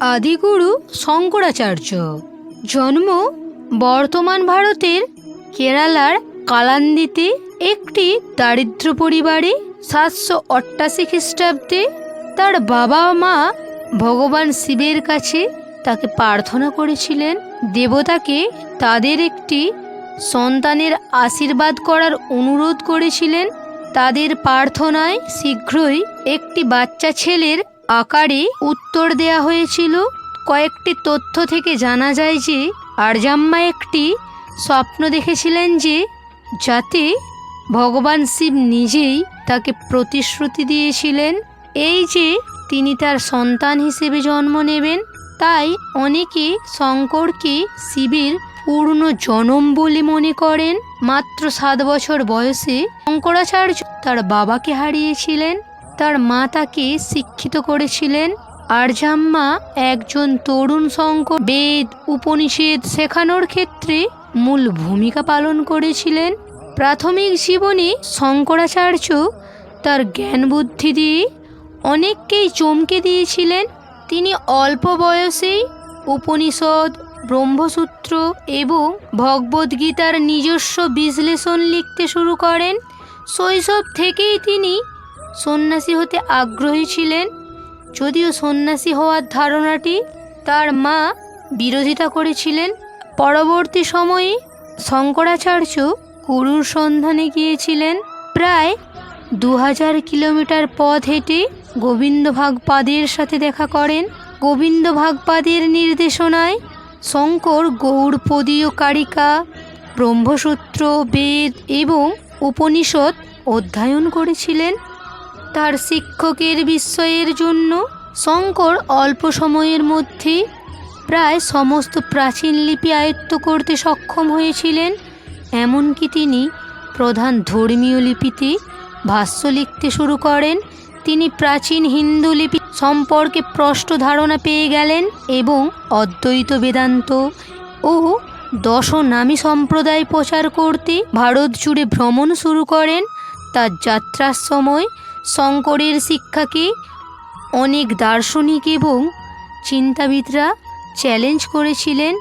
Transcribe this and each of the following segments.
আদিগুরু শঙ্করাচার্য। জন্ম বর্তমান ভারতের কেরালার কালান্দিতে একটি দারিদ্র পরিবারে সাতশো অষ্টাশি খ্রিস্টাব্দে তার বাবা মা ভগবান শিবের কাছে তাকে প্রার্থনা করেছিলেন। দেবতাকে তাদের একটি সন্তানের আশীর্বাদ করার অনুরোধ করেছিলেন। তাদের প্রার্থনায় শীঘ্রই একটি বাচ্চা ছেলের আকারে উত্তর দেয়া হয়েছিল, কয়েকটি তথ্য থেকে জানা যায় যে আরজাম্মা একটি স্বপ্ন দেখেছিলেন যে যাতে ভগবান শিব নিজেই তাকে প্রতিশ্রুতি দিয়েছিলেন, এই যে তিনি তার সন্তান হিসেবে জন্ম নেবেন, তাই অনেকে শঙ্করকে শিবের পূর্ণ জনম বলে মনে করেন। মাত্র সাত বছর বয়সে শঙ্করাচার্য তার বাবাকে হারিয়েছিলেন। তার মা তাকে শিক্ষিত করেছিলেন। আরজাম্মা একজন তরুণ শঙ্কর বেদ উপনিষেদ শেখানোর ক্ষেত্রে মূল ভূমিকা পালন করেছিলেন। প্রাথমিক জীবনে শঙ্করাচার্য তার জ্ঞান বুদ্ধি দিয়ে অনেককেই চমকে দিয়েছিলেন। তিনি অল্প বয়সেই উপনিষদ, ব্রহ্মসূত্র এবং ভগবদ্গীতার নিজস্ব বিশ্লেষণ লিখতে শুরু করেন। শৈশব থেকেই তিনি সন্ন্যাসী হতে আগ্রহী ছিলেন। যদিও সন্ন্যাসী হওয়ার ধারণাটি তার মা বিরোধিতা করেছিলেন। পরবর্তী সময়ে শঙ্করাচার্য গুরুর সন্ধানে গিয়েছিলেন। প্রায় দু হাজার কিলোমিটার পথ হেঁটে গোবিন্দ ভাগপাদের সাথে দেখা করেন। গোবিন্দ ভাগপাদের নির্দেশনায় শঙ্কর গৌড়পদীয় কারিকা, ব্রহ্মসূত্র, বেদ এবং উপনিষদ অধ্যয়ন করেছিলেন। তার শিক্ষকের বিস্ময়ের জন্য শঙ্কর অল্প সময়ের মধ্যে প্রায় সমস্ত প্রাচীন লিপি আয়ত্ত করতে সক্ষম হয়েছিলেন, এমনকি তিনি প্রধান ধর্মীয় লিপিতে ভাষ্য লিখতে শুরু করেন। তিনি প্রাচীন হিন্দু লিপি সম্পর্কে স্পষ্ট ধারণা পেয়ে গেলেন এবং অদ্বৈত বেদান্ত ও দশ দশনামী সম্প্রদায় প্রচার করতে ভারত জুড়ে ভ্রমণ শুরু করেন। তার যাত্রার সময় শঙ্করের শিক্ষাকে অনেক দার্শনিক এবং চিন্তাবিদরা চ্যালেঞ্জ করেছিলেন,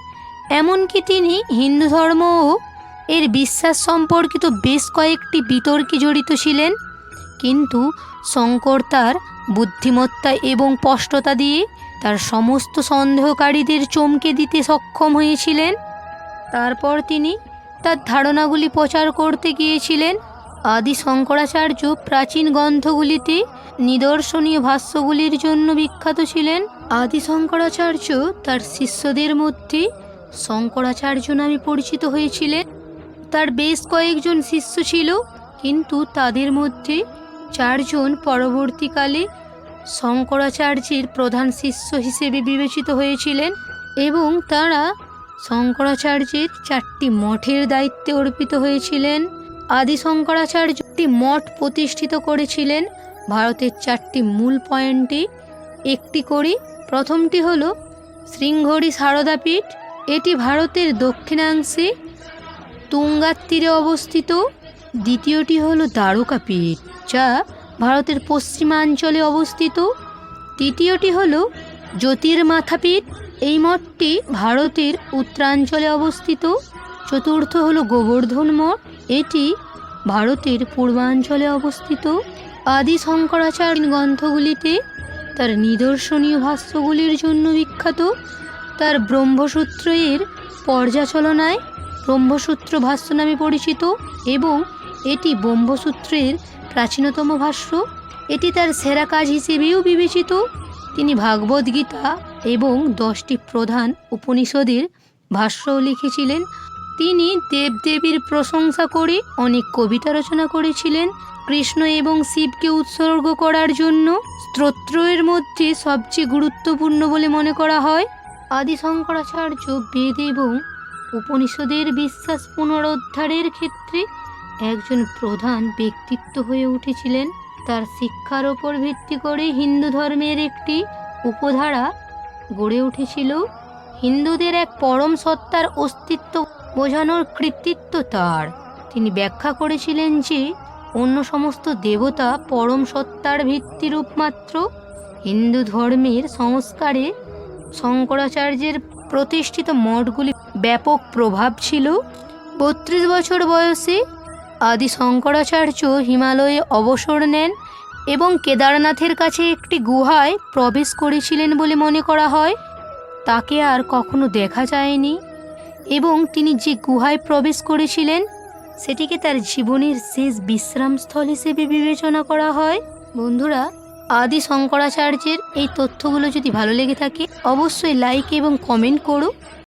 এমনকি তিনি হিন্দু ধর্ম ও এর বিশ্বাস সম্পর্কিত বেশ কয়েকটি বিতর্কে জড়িত ছিলেন। কিন্তু শঙ্কর তার বুদ্ধিমত্তা এবং স্পষ্টতা দিয়ে তার সমস্ত সন্দেহকারীদের চমকে দিতে সক্ষম হয়েছিলেন। তারপর তিনি তার ধারণাগুলি প্রচার করতে গিয়েছিলেন। আদি শঙ্করাচার্য প্রাচীন গ্রন্থগুলিতে নিদর্শনীয় ভাষ্যগুলির জন্য বিখ্যাত ছিলেন। আদি শঙ্করাচার্য তার শিষ্যদের মধ্যে শঙ্করাচার্য নামে পরিচিত হয়েছিলেন। তার বেশ কয়েকজন শিষ্য ছিল, কিন্তু তাদের মধ্যে চারজন পরবর্তীকালে শঙ্করাচার্যের প্রধান শিষ্য হিসেবে বিবেচিত হয়েছিলেন এবং তারা শঙ্করাচার্যের চারটি মঠের দায়িত্বে অর্পিত হয়েছিলেন। আদি শঙ্করাচার্য একটি মঠ প্রতিষ্ঠিত করেছিলেন। ভারতের চারটি মূল পয়েন্টে একটি করে। প্রথমটি হল শৃঙ্গহরি সারদাপীঠ। এটি ভারতের দক্ষিণাংশে তুঙ্গার তীরে অবস্থিত। দ্বিতীয়টি হল দ্বারকাপীঠ, যা ভারতের পশ্চিমাঞ্চলে অবস্থিত। তৃতীয়টি হল জ্যোতির্মাথাপীঠ। এই মঠটি ভারতের উত্তরাঞ্চলে অবস্থিত। চতুর্থ হল গোবর্ধন মঠ। এটি ভারতের পূর্বাঞ্চলে অবস্থিত। আদি শঙ্করাচার্য গ্রন্থগুলিতে তার নিদর্শনীয় ভাষ্যগুলির জন্য বিখ্যাত। তার ব্রহ্মসূত্র এর পর্যাচলনায় ব্রহ্মসূত্র ভাষ্য নামে পরিচিত এবং এটি ব্রহ্মসূত্রের প্রাচীনতম ভাষ্য। এটি তার সেরা কাজ হিসেবেও বিবেচিত। তিনি ভাগবত গীতা এবং দশটি প্রধান উপনিষদের ভাষ্যও লিখেছিলেন। তিনি দেবদেবীর প্রশংসা করে অনেক কবিতা রচনা করেছিলেন। কৃষ্ণ এবং শিবকে উৎসর্গ করার জন্য স্তোত্রের মধ্যে সবচেয়ে গুরুত্বপূর্ণ বলে মনে করা হয়। আদি শঙ্করাচার্য বেদ এবং উপনিষদের বিশ্বাস পুনরুদ্ধারের ক্ষেত্রে একজন প্রধান ব্যক্তিত্ব হয়ে উঠেছিলেন। তার শিক্ষার ওপর ভিত্তি করে হিন্দু ধর্মের একটি উপধারা গড়ে উঠেছিল। হিন্দুদের এক পরম সত্তার অস্তিত্ব বোঝানোর কৃতিত্ব তার। তিনি ব্যাখ্যা করেছিলেন যে, অন্য সমস্ত দেবতা পরম সত্তার ভিত্তিরূপ মাত্র। হিন্দু ধর্মের সংস্কারে শঙ্করাচার্যের প্রতিষ্ঠিত মঠগুলি ব্যাপক প্রভাব ছিল। বত্রিশ বছর বয়সে আদি শঙ্করাচার্য হিমালয়ে অবসর নেন এবং কেদারনাথের কাছে একটি গুহায় প্রবেশ করেছিলেন বলে মনে করা হয়। তাকে আর কখনো দেখা যায়নি। এবং তিনি যে গুহায় প্রবেশ করেছিলেন, সেটিকে তার জীবনের শেষ বিশ্রামস্থল হিসেবে বিবেচনা করা হয়। বন্ধুরা, আদি শঙ্করাচার্যের এই তথ্যগুলো যদি ভালো লেগে থাকে, অবশ্যই লাইক এবং কমেন্ট করো।